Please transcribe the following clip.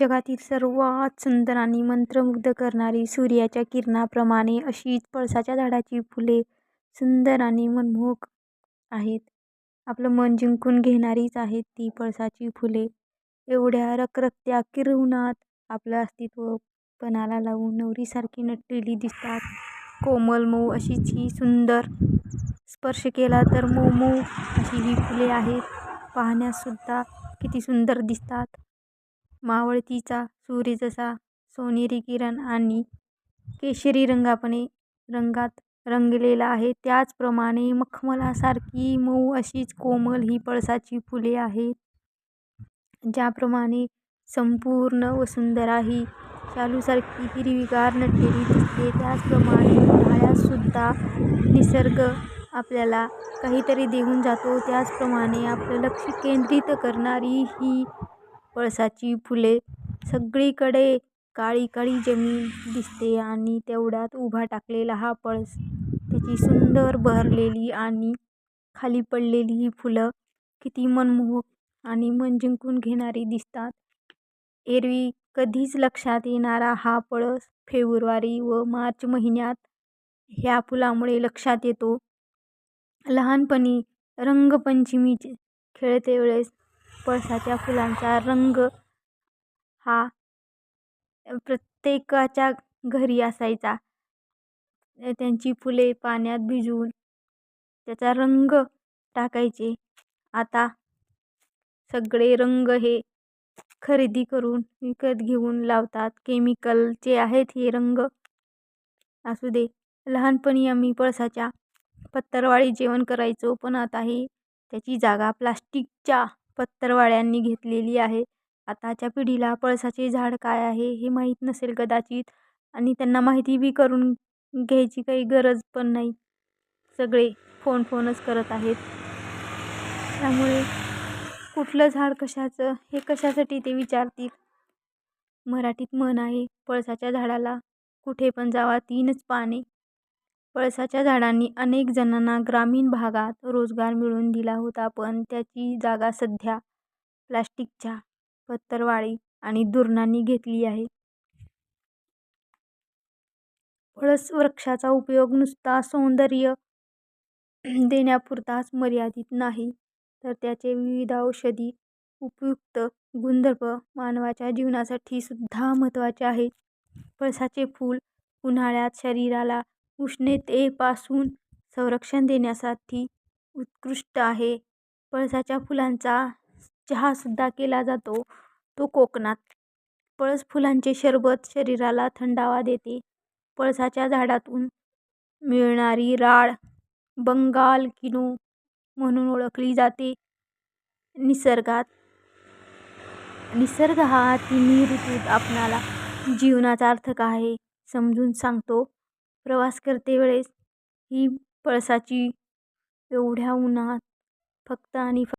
जगातील सर्वात सुंदर आणि मंत्रमुग्ध करणारी सूर्याच्या किरणाप्रमाणे अशीच पळसाच्या झाडाची फुले सुंदर आणि मनमोहक आहेत. आपलं मन जिंकून घेणारीच आहेत ती पळसाची फुले. एवढ्या रखरखत्या किरवणात आपलं अस्तित्व पणाला लावून नवरीसारखी नटलेली दिसतात. कोमल मऊ अशीच ही सुंदर. स्पर्श केला तर मऊ मऊ अशी ही फुले आहेत. पाहण्यासुद्धा किती सुंदर दिसतात. मावळतीचा सूर्य जसा सोनेरी किरण आणि केशरी रंगात रंगलेला आहे त्याचप्रमाणे मखमलासारखी मऊ अशीच कोमल ही पळसाची फुले आहेत. ज्याप्रमाणे संपूर्ण वसुंधरा ही शालूसारखी हिरवीगार नटलेली दिसते त्याचप्रमाणे उन्हाळ्यातसुद्धा निसर्ग आपल्याला काहीतरी देऊन जातो. त्याचप्रमाणे आपलं लक्ष केंद्रित करणारी ही पळसाची फुले. सगळीकडे काळी काळी जमीन दिसते आणि तेवढ्यात उभा टाकलेला हा पळस. त्याची सुंदर बहरलेली आणि खाली पडलेली ही फुलं किती मनमोहक आणि मन जिंकून घेणारी दिसतात. एरवी कधीच लक्षात येणारा हा पळस फेब्रुवारी व मार्च महिन्यात ह्या फुलामुळे लक्षात येतो. लहानपणी रंगपंचमी खेळतेवेळेस पळसाच्या फुलांचा रंग हा प्रत्येकाच्या घरी असायचा. त्यांची फुले पाण्यात भिजवून त्याचा रंग टाकायचे. आता सगळे रंग हे खरेदी करून विकत घेऊन लावतात. केमिकलचे आहेत हे रंग. असू दे. लहानपणी आम्ही पळसाच्या पत्तरवाळी जेवण करायचो पण आता हे त्याची जागा प्लास्टिकच्या पत्रावळ्यांनी घेतलेली आहे. आताच्या पिढीला पळसाचे झाड काय आहे हे माहीत नसेल कदाचित आणि त्यांना माहिती बी करून घ्यायची काही गरज पण नाही. सगळे फोन फोनच करत आहेत. त्यामुळे कुठलं झाड कशाचं हे कशासाठी ते विचारतील. मराठीत म्हण आहे पळसाच्या झाडाला कुठे पण जावा तीनच पाने. पळसाच्या झाडांनी अनेक जणांना ग्रामीण भागात रोजगार मिळवून दिला होता पण त्याची जागा सध्या प्लास्टिकच्या पत्रावळी आणि धुराणांनी घेतली आहे. पळस वृक्षाचा उपयोग नुसता सौंदर्य देण्यापुरताच मर्यादित नाही तर त्याचे विविध औषधी उपयुक्त गुणधर्म मानवाच्या जीवनासाठी सुद्धा महत्त्वाचे आहेत. पळसाचे फूल उन्हाळ्यात शरीराला उष्णतेपासून संरक्षण देण्यासाठी उत्कृष्ट आहे. पळसाच्या फुलांचा चहासुद्धा केला जातो तो कोकणात. पळस फुलांचे सरबत शरीराला थंडावा देते. पळसाच्या झाडातून मिळणारी राळ बंगाल किनो म्हणून ओळखली जाते. निसर्गात निसर्ग हा तिन्ही ऋतूत आपणाला जीवनाचा अर्थ काय हे समजून सांगतो. प्रवास करते वेळेस ही पळसाची एवढ्या उन्हात फक्त आणि फक्त